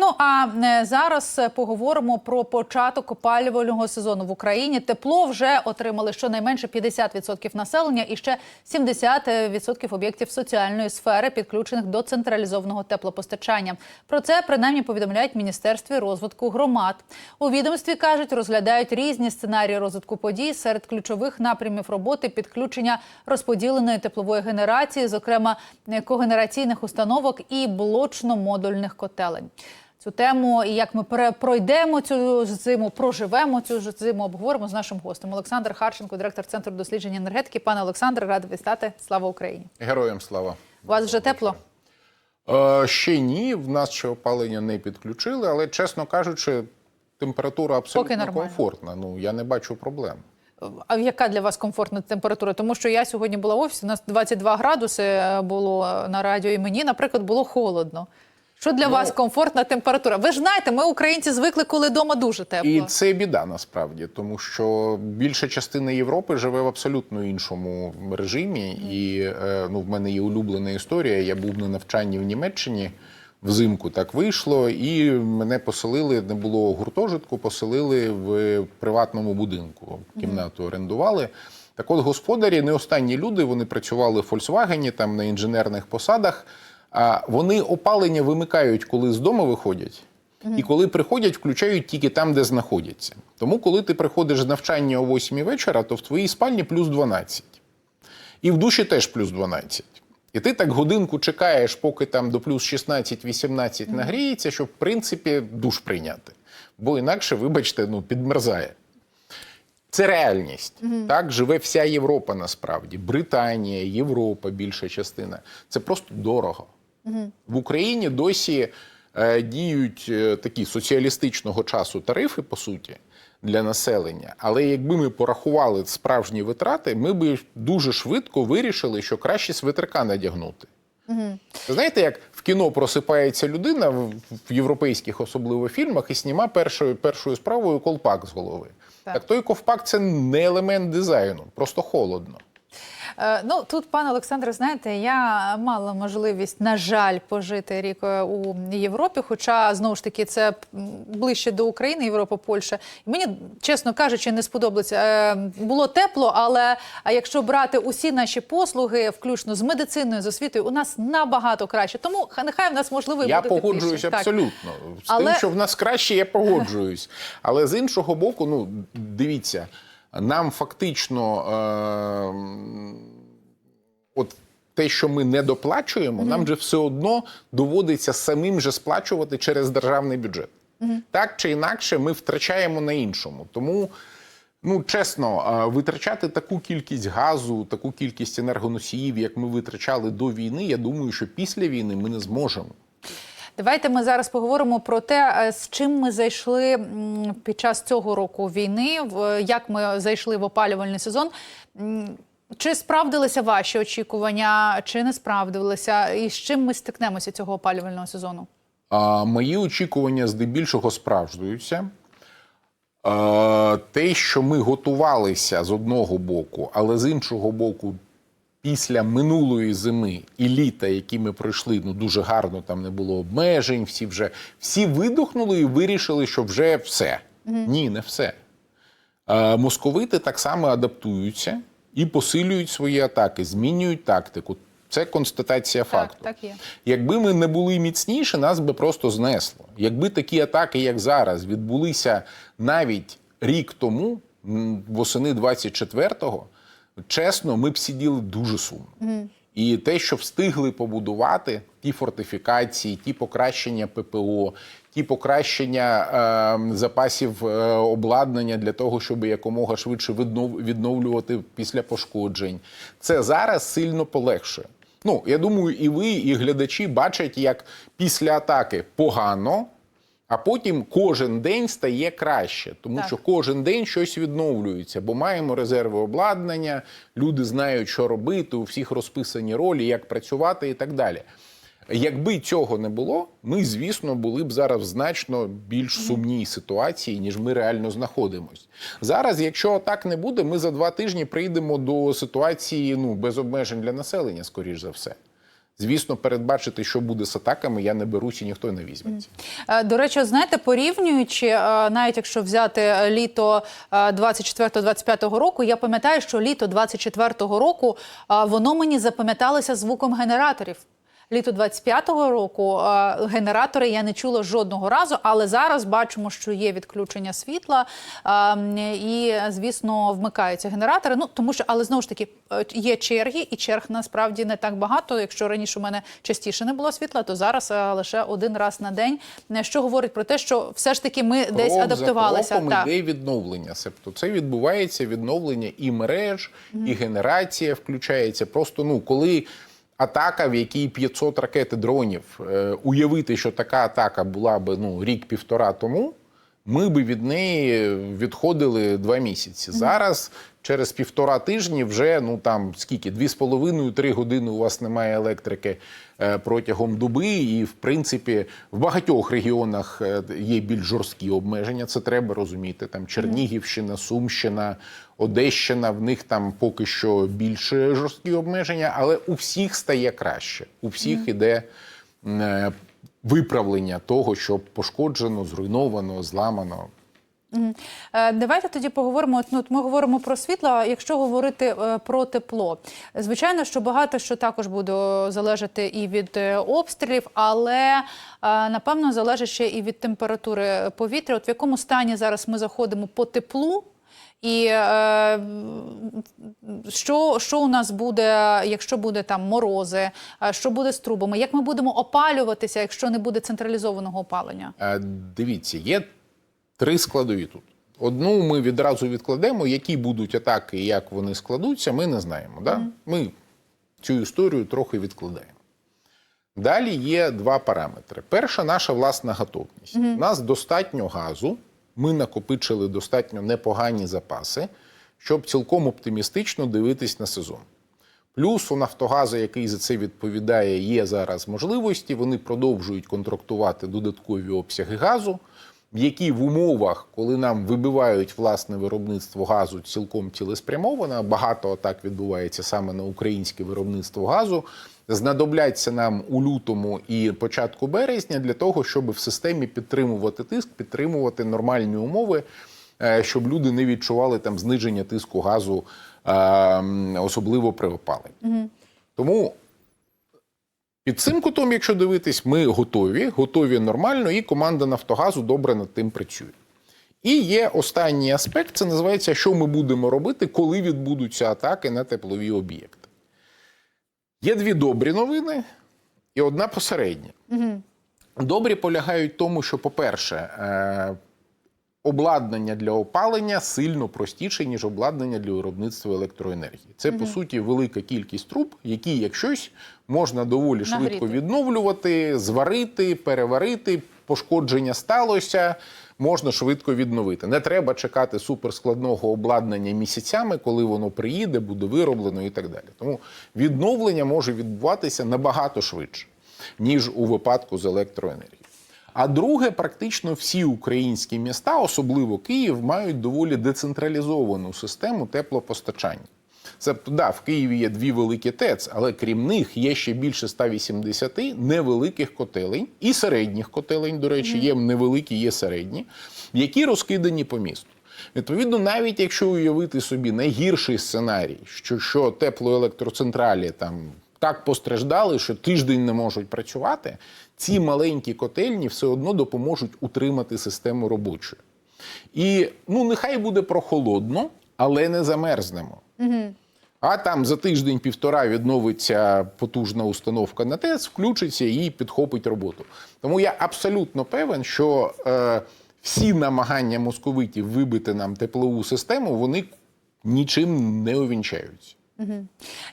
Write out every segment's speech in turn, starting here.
Ну а е, зараз поговоримо про початок опалювального сезону в Україні. Тепло вже отримали щонайменше 50% населення і ще 70% об'єктів соціальної сфери, підключених до централізованого теплопостачання. Про це принаймні повідомляють міністерстві розвитку громад. У відомстві кажуть, розглядають різні сценарії розвитку подій серед ключових напрямів роботи підключення розподіленої теплової генерації, зокрема е, когенераційних установок і блочно-модульних котелень. Цю тему і як ми пройдемо цю зиму, проживемо цю зиму, обговоримо з нашим гостем. Олександр Харченко, директор центру дослідження енергетики. Пане Олександре, радий вітати. Слава Україні! Героям слава. У вас вже тепло? Е, ще ні, в нас ще опалення не підключили, але чесно кажучи, температура абсолютно комфортна. Ну я не бачу проблем. А яка для вас комфортна температура? Тому що я сьогодні була в офісі, у нас 22 градуси е, було на радіо, і мені, наприклад, було холодно. Що для Ну, вас комфортна температура? Ви ж знаєте, ми українці звикли, коли вдома дуже тепло. І це біда насправді, тому що більша частина Європи живе в абсолютно іншому режимі. І е, ну, в мене є улюблена історія. Я був на навчанні в Німеччині. Взимку так вийшло, і мене поселили, не було гуртожитку, поселили в приватному будинку. Кімнату орендували. Так от господарі не останні люди, вони працювали в Фольксвагені, там на інженерних посадах. А вони опалення вимикають, коли з дому виходять. І коли приходять, включають тільки там, де знаходяться. Тому, коли ти приходиш з навчання о 8 вечора, то в твоїй спальні плюс 12. І в душі теж плюс 12. І ти так годинку чекаєш, поки там до плюс 16-18 нагріється, щоб в принципі душ прийняти. Бо інакше, вибачте, ну підмерзає. Це реальність. Так живе вся Європа насправді. Британія, Європа, більша частина. Це просто дорого. В Україні досі е, діють е, такі соціалістичного часу тарифи, по суті, для населення. Але якби ми порахували справжні витрати, ми б дуже швидко вирішили, що краще свитерка надягнути. Знаєте, як в кіно просипається людина в в європейських, особливо фільмах, і сніма першою першою справою колпак з голови. Так. Так, той ковпак це не елемент дизайну, просто холодно. Е, Ну тут, пане Олександре, знаєте, я мала можливість, на жаль, пожити рік е, у Європі. Хоча знову ж таки це ближче до України, Європа, Польща. Мені, чесно кажучи, не сподобалося. Е, Було тепло, але якщо брати усі наші послуги, включно з медициною, з освітою, у нас набагато краще. Тому ха- нехай в нас можливо і Я буде тепліше. погоджуюсь Так. абсолютно. З Але- тим, що в нас краще, я погоджуюсь. Але з іншого боку, ну дивіться, нам фактично. Е- от те, що ми не доплачуємо, нам же все одно доводиться самим же сплачувати через державний бюджет. Так чи інакше, ми втрачаємо на іншому. Тому. Ну, чесно, е, витрачати таку кількість газу, таку кількість енергоносіїв, як ми витрачали до війни, я думаю, що після війни ми не зможемо. Давайте ми зараз поговоримо про те, е, з чим ми зайшли під час цього року війни, в- як ми зайшли в опалювальний сезон. Чи справдилися ваші очікування, чи не справдилися, і з чим ми стикнемося цього опалювального сезону? А мої очікування здебільшого справджуються. Е, Те, що ми готувалися з одного боку, але з іншого боку, після минулої зими і літа, які ми пройшли, ну дуже гарно, там не було обмежень, всі вже всі видохнули і вирішили, що вже все. Ні, не все. Е, Московити так само адаптуються і посилюють свої атаки, змінюють тактику. Це констатація факту. так є. Якби ми не були міцніші, нас би просто знесло. Якби такі атаки, як зараз, відбулися навіть рік тому, восени 24-го, чесно, ми б сиділи дуже сумно. І те, що встигли побудувати, ті фортифікації, ті покращення ППО, ті покращення е, запасів е, обладнання для того, щоб якомога швидше віднов- відновлювати після пошкоджень, це зараз сильно полегшує. Ну, я думаю, і ви, і глядачі бачать, як після атаки погано, а потім кожен день стає краще, тому Так. що кожен день щось відновлюється, бо маємо резерви обладнання, люди знають, що робити, у всіх розписані ролі, як працювати і так далі. Якби цього не було, ми, звісно, були б зараз в значно більш сумній ситуації, ніж ми реально знаходимось. Зараз, якщо так не буде, ми за два тижні прийдемо до ситуації ну, без обмежень для населення, скоріш за все. Звісно, передбачити, що буде з атаками, я не берусь і ніхто не візьметься. Е, До речі, знаєте, порівнюючи, е, навіть якщо взяти е, літо 24-25 року, я пам'ятаю, що літо 24-го року воно мені запам'яталося звуком генераторів. Літо 25-го року е, генератори я не чула жодного разу, але зараз бачимо, що є відключення світла е, і, звісно, вмикаються генератори. Ну тому що, але знову ж таки е, є черги, і черг насправді не так багато. Якщо раніше у мене частіше не було світла, то зараз е, лише один раз на день. Що говорить про те, що все ж таки ми десь адаптувалися. За кроком йде відновлення. Себто це відбувається відновлення і мереж, і генерація включається. Просто ну коли. Атака, в якій 500 ракет і дронів, е, уявити, що така атака була би ну рік-півтора тому, ми би від неї відходили два місяці. Зараз через півтора тижні вже ну там скільки дві з половиною три години у вас немає електрики е, протягом доби, і в принципі в багатьох регіонах е, є більш жорсткі обмеження. Це треба розуміти. Там Чернігівщина, Сумщина, Одещина. В них там поки що більш жорсткі обмеження, але у всіх стає краще. У всіх іде. Виправлення того, що пошкоджено, зруйновано, зламано. Е, Давайте тоді поговоримо. Ну, ми говоримо про світло. Якщо говорити е, про тепло, звичайно, що багато що також буде залежати і від е, обстрілів, але напевно залежить ще і від температури повітря. От в якому стані зараз ми заходимо по теплу. І е, що, що у нас буде, якщо буде там морози, е, що буде з трубами? Як ми будемо опалюватися, якщо не буде централізованого опалення? Е, Дивіться, є три складові тут. Одну ми відразу відкладемо, які будуть атаки і як вони складуться, ми не знаємо. Да? Ми цю історію трохи відкладаємо. Далі є два параметри. Перша наша власна готовність. У нас достатньо газу, ми накопичили достатньо непогані запаси, щоб цілком оптимістично дивитись на сезон. Плюс у Нафтогазу, який за це відповідає, є зараз можливості. Вони продовжують контрактувати додаткові обсяги газу, які в умовах, коли нам вибивають власне виробництво газу, цілком цілеспрямовано. Багато так відбувається саме на українське виробництво газу. Знадобляться нам у лютому і початку березня для того, щоб в системі підтримувати тиск, підтримувати нормальні умови, е, щоб люди не відчували там зниження тиску газу, е, особливо при опаленні. Тому під цим кутом, якщо дивитись, ми готові, готові нормально, і команда Нафтогазу добре над тим працює. І є останній аспект, це називається, що ми будемо робити, коли відбудуться атаки на теплові об'єкти. Є дві добрі новини і одна посередня. Добрі полягають в тому, що, по-перше, е, обладнання для опалення сильно простіше, ніж обладнання для виробництва електроенергії. Це, по суті, велика кількість труб, які, як щось, можна доволі швидко Нагріти. відновлювати, зварити, переварити. Пошкодження сталося, можна швидко відновити. Не треба чекати суперскладного обладнання місяцями, коли воно приїде, буде вироблено і так далі. Тому відновлення може відбуватися набагато швидше, ніж у випадку з електроенергією. А друге, практично всі українські міста, особливо Київ, мають доволі децентралізовану систему теплопостачання. Тобто, да, в Києві є дві великі ТЕЦ, але крім них є ще більше 180 невеликих котелень і середніх котелень, до речі, є невеликі, є середні, які розкидані по місту. Відповідно, навіть якщо уявити собі найгірший сценарій, що, що теплоелектроцентралі там так постраждали, що тиждень не можуть працювати, ці маленькі котельні все одно допоможуть утримати систему робочою. І ну, нехай буде прохолодно, але не замерзнемо. А там за тиждень-півтора відновиться потужна установка на ТЕЦ, включиться і підхопить роботу. Тому я абсолютно певен, що е, всі намагання московитів вибити нам теплову систему, вони нічим не увінчаються.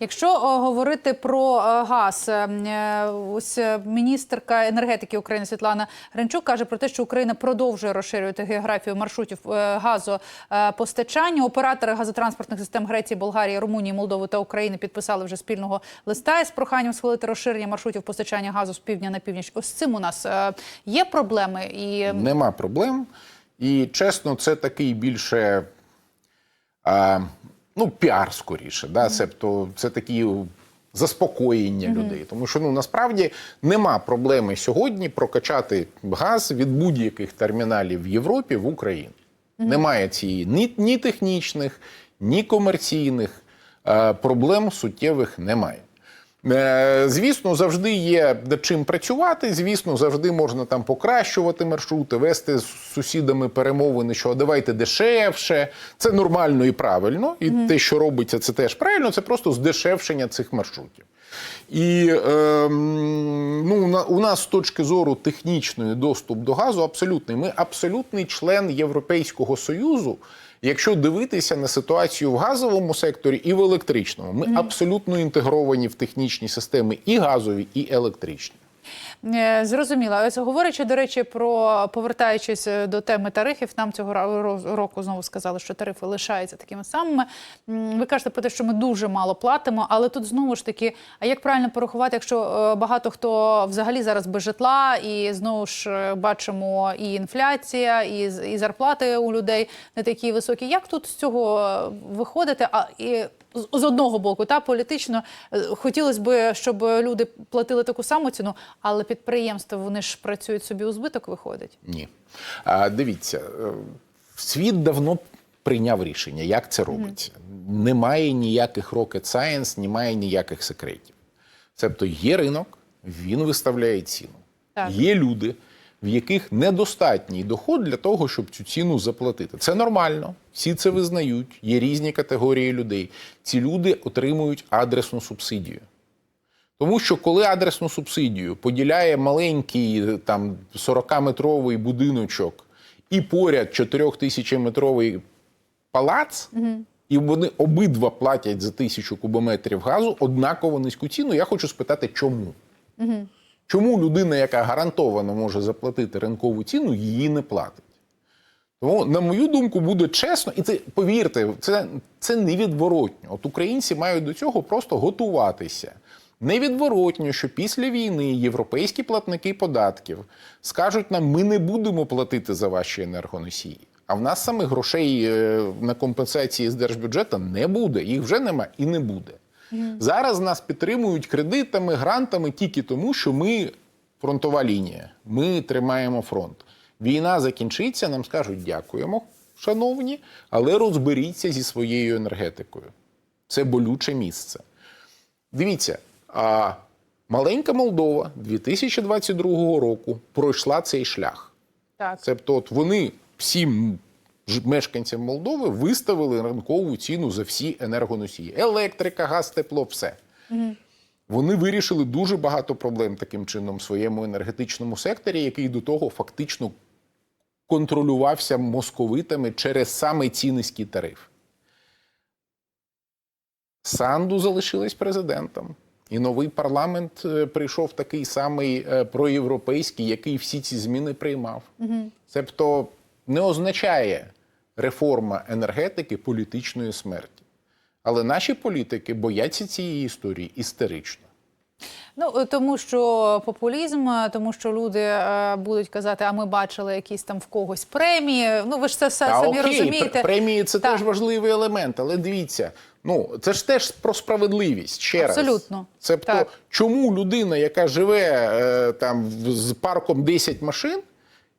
Якщо говорити про е, газ, е, е, ось міністерка енергетики України Світлана Гринчук каже про те, що Україна продовжує розширювати географію маршрутів газопостачання. Оператори газотранспортних систем Греції, Болгарії, Румунії, Молдови та України підписали вже спільного листа із проханням схвалити розширення маршрутів постачання газу з півдня на північ. Ось з цим у нас є проблеми і Нема проблем. І чесно, це такий більше ну, піар скоріше. Да? Себто це такі заспокоєння людей. Тому що ну насправді нема проблеми сьогодні прокачати газ від будь-яких терміналів в Європі в Україну. Немає цієї ні, ні технічних, ні комерційних е, проблем суттєвих немає. Е, Звісно, завжди є над чим працювати. Звісно, завжди можна там покращувати маршрути, вести з сусідами перемовини, що давайте дешевше. Це нормально і правильно. І те, що робиться, це теж правильно. Це просто здешевшення цих маршрутів. І е, ну, у нас з точки зору технічної доступ до газу абсолютний. Ми абсолютний член Європейського Союзу. Якщо дивитися на ситуацію в газовому секторі і в електричному, ми абсолютно інтегровані в технічні системи і газові, і електричні. Е, Зрозуміло. Ось говорячи, до речі, про повертаючись е, до теми тарифів, нам цього року знову сказали, що тарифи лишаються такими самими. Ви кажете про те, що ми дуже мало платимо, але тут знову ж таки, а як правильно порахувати, якщо е, багато хто взагалі зараз без житла, і знову ж бачимо і інфляція, і, і зарплати у людей не такі високі. Як тут з цього виходити? А і з- одного боку, та політично е, хотілося б, щоб люди платили таку саму ціну, але підприємства вони ж працюють собі у збиток, виходить. Ні. А, дивіться, е, світ давно прийняв рішення, як це робиться. Немає ніяких rocket science, немає ніяких секретів. Тобто є ринок, він виставляє ціну. Так. Є люди, в яких недостатній доход для того, щоб цю ціну заплатити. Це нормально, всі це визнають. Є різні категорії людей. Ці люди отримують адресну субсидію. Тому що коли адресну субсидію поділяє маленький е, там 40-метровий будиночок і поряд 4000-метровий палац, і вони обидва платять за тисячу кубометрів газу однаково низьку ціну, я хочу спитати, чому? Чому людина, яка гарантовано може заплатити ринкову ціну, її не платить? Тому, на мою думку, буде чесно, і це повірте, це, це невідворотньо. От українці мають до цього просто готуватися. Невідворотньо, що після війни європейські платники податків скажуть нам, ми не будемо платити за ваші енергоносії. А в нас саме грошей е, на компенсації з держбюджету не буде. Їх вже нема і не буде. Зараз нас підтримують кредитами, грантами тільки тому, що ми фронтова лінія. Ми тримаємо фронт. Війна закінчиться, нам скажуть дякуємо, шановні, але розберіться зі своєю енергетикою. Це болюче місце. Дивіться, а маленька Молдова 2022 року пройшла цей шлях. Так. Тобто, от вони всім мешканцям Молдови виставили ринкову ціну за всі енергоносії: електрика, газ, тепло, все. Вони вирішили дуже багато проблем таким чином в своєму енергетичному секторі, який до того фактично контролювався московитами через саме ці низькі тарифи. Санду залишилась президентом. І новий парламент е, прийшов такий самий е, проєвропейський, який всі ці зміни приймав. Тобто не означає реформа енергетики політичної смерті. Але наші політики бояться цієї історії істерично. Ну е, тому що популізм, е, тому що люди е, будуть казати, а ми бачили якісь там в когось премії. Ну ви ж це все Та самі окей, розумієте. премії це Так. теж важливий елемент, але дивіться, ну це ж теж про справедливість. Ще раз. Абсолютно. Тобто, Так. чому людина, яка живе е, там з парком 10 машин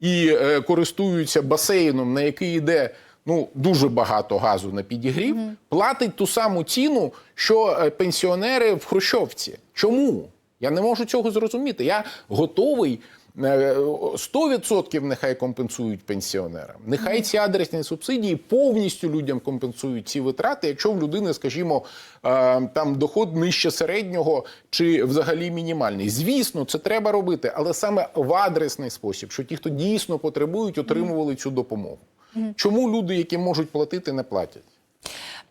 і е, користуються басейном, на який йде ну дуже багато газу на підігрів, платить ту саму ціну, що е, пенсіонери в Хрущовці. Чому? Я не можу цього зрозуміти. Я готовий. Е, 100% нехай компенсують пенсіонерам. Нехай ці адресні субсидії повністю людям компенсують ці витрати, якщо в людини, скажімо, е, там доход нижче середнього чи взагалі мінімальний. Звісно, це треба робити, але саме в адресний спосіб, що ті, хто дійсно потребують, отримували цю допомогу. Чому люди, які можуть платити, не платять?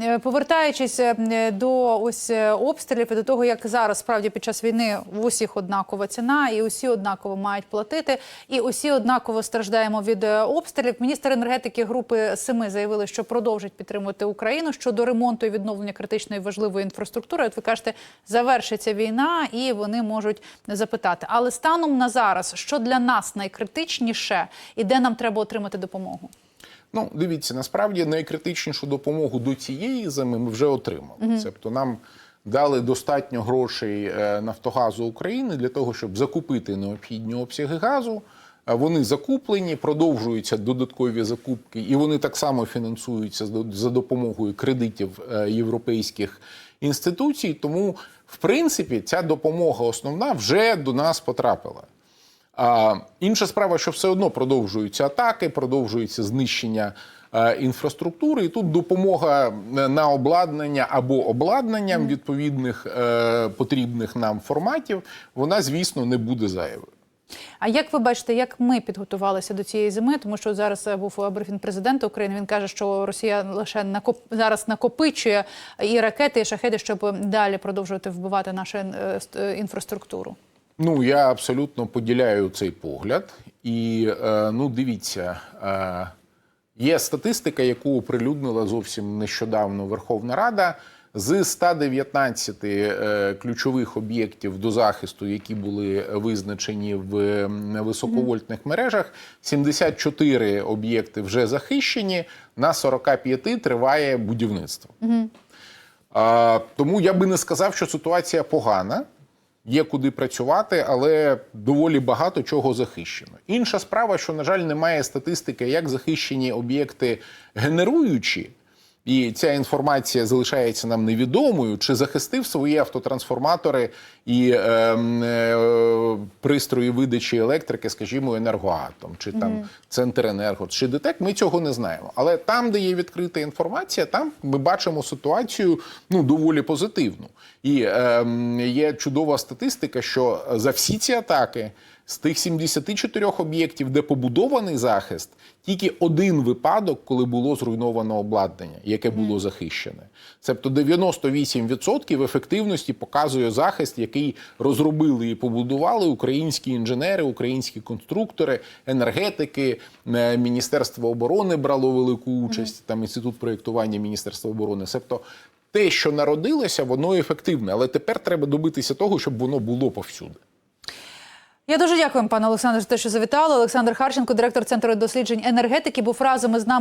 Е, Повертаючись е, до ось е, обстрілів і до того, як зараз справді під час війни в усіх однакова ціна, і усі однаково мають платити, і усі однаково страждаємо від е, обстрілів. Міністр енергетики групи Семи заявили, що продовжить підтримувати Україну щодо ремонту і відновлення критичної важливої інфраструктури. От ви кажете, завершиться війна, і вони можуть запитати. Але станом на зараз, що для нас найкритичніше, і де нам треба отримати допомогу? Ну, дивіться, насправді найкритичнішу допомогу до цієї зими ми вже отримали. Тобто нам дали достатньо грошей е, Нафтогазу України для того, щоб закупити необхідні обсяги газу. Е, Вони закуплені, продовжуються додаткові закупки, і вони так само фінансуються за- за допомогою кредитів е, європейських інституцій. Тому, в принципі, ця допомога основна вже до нас потрапила. А інша справа, що все одно продовжуються атаки, продовжується знищення е, інфраструктури, і тут допомога е, на обладнання або обладнанням відповідних е, потрібних нам форматів, вона, звісно, не буде зайвою. А як ви бачите, як ми підготувалися до цієї зими? Тому що зараз був брифінг президента України. Він каже, що Росія лише накоп... зараз накопичує і ракети, і шахеди, щоб далі продовжувати вбивати нашу інфраструктуру. Ну, я абсолютно поділяю цей погляд. І е, ну, дивіться, е, є статистика, яку оприлюднила зовсім нещодавно Верховна Рада. З 119 е, ключових об'єктів до захисту, які були визначені в високовольтних мережах, 74 об'єкти вже захищені, на 45 триває будівництво. А, тому я би не сказав, що ситуація погана. Є куди працювати, але доволі багато чого захищено. Інша справа, що, на жаль, немає статистики, як захищені об'єкти генеруючі, і ця інформація залишається нам невідомою, чи захистив свої автотрансформатори і е, е, пристрої видачі електрики, скажімо, енергоатом, чи там центр енерго, чи ДТЕК, ми цього не знаємо. Але там, де є відкрита інформація, там ми бачимо ситуацію ну доволі позитивну. І е, є чудова статистика, що за всі ці атаки. З тих 74 об'єктів, де побудований захист, тільки один випадок, коли було зруйновано обладнання, яке було захищене. Тобто 98% ефективності показує захист, який розробили і побудували українські інженери, українські конструктори, енергетики, е, Міністерство оборони брало велику участь, там інститут проєктування Міністерства оборони. Тобто те, що народилося, воно ефективне, але тепер треба добитися того, щоб воно було повсюди. Я дуже дякую, пане Олександр, за те, що завітали. Олександр Харченко, директор центру досліджень енергетики, був разом із нами.